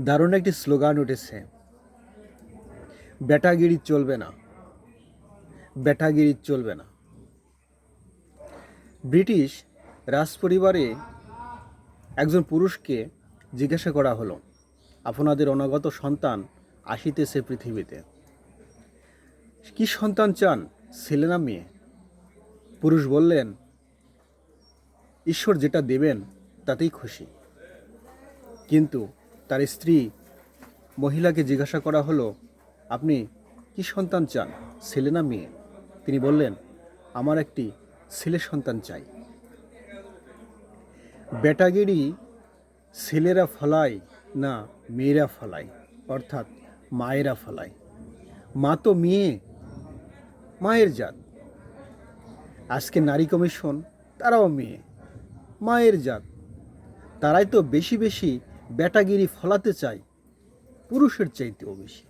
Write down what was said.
দারুণ একটি স্লোগান উঠেছে। ব্যাটাগিরি চলবে না। ব্যাটাগিরি চলবে না। ব্রিটিশ রাজপরিবারে একজন পুরুষকে জিজ্ঞাসা করা হলো, আপনাদের অনাগত সন্তান আসিতেছে পৃথিবীতে। কি সন্তান চান, ছেলে না মেয়ে? পুরুষ বললেন, ঈশ্বর যেটা দেবেন, তাতেই খুশি। কিন্তু তার স্ত্রী মহিলাকে জিজ্ঞাসা করা হলো, আপনি কি সন্তান চান, ছেলে না মেয়ে? তিনি বললেন, আমার একটি ছেলে সন্তান চাই। বেটাগিরি ছেলেরা ফলায় না মেয়েরা ফলায়, অর্থাৎ মায়েরা ফলায়। মা তো মেয়ে, মায়ের জাত। আজকে নারী কমিশন তারাও মেয়ে, মায়ের জাত। তারাই তো বেশি বেশি ব্যাটাগিরি ফলাতে চায় পুরুষের চাইতেও বেশি।